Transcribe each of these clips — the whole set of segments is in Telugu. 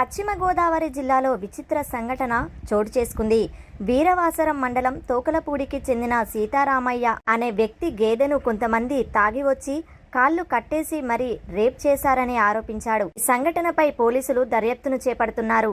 పశ్చిమ గోదావరి జిల్లాలో విచిత్ర సంఘటన చోటు చేసుకుంది. వీరవాసరం మండలం తోకలపూడికి చెందిన సీతారామయ్య అనే వ్యక్తి గేదెను కొంతమంది తాగి వచ్చి కాళ్ళు కట్టేసి మరీ రేప్ చేశారని ఆరోపించాడు. ఈ సంఘటనపై పోలీసులు దర్యాప్తును చేపడుతున్నారు.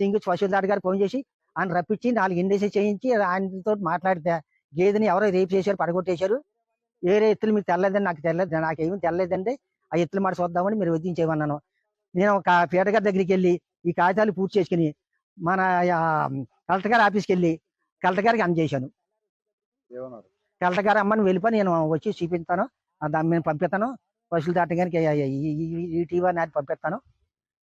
సింగు పశువుల దాటి గారు ఫోన్ చేసి ఆయన రప్పించి నాలుగు ఇండేసి చేయించి ఆయనతో మాట్లాడితే గేదెని ఎవరో రేపు చేశారు పడగొట్టేశారు వేరే ఎత్తులు మీకు తెల్లదండి నాకు తెల్లదు నాకేమీ తెల్లలేదండి ఆ ఎత్తులు మాట చూద్దామని మీరు వదిలించేయమన్నాను నేను ఒక పీటగారి దగ్గరికి వెళ్ళి ఈ కాగితాలు పూర్తి చేసుకుని మన కలెక్టర్ గారి ఆఫీస్కి వెళ్ళి కలెక్టర్ గారికి అందజేశాను కలెక్టర్ గారు అమ్మని వెళ్ళిపోయి నేను వచ్చి చూపిస్తాను దాన్ని నేను పంపిస్తాను పశువుల దాటి గారికి ఈ టీవీ నాటి పంపిస్తాను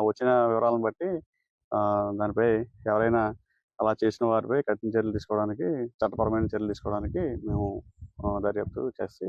వచ్చిన వివరాలను బట్టి దానిపై ఎవరైనా అలా చేసిన వారిపై కఠిన చర్యలు తీసుకోవడానికి చట్టపరమైన చర్యలు తీసుకోవడానికి మేము దర్యాప్తు చేసి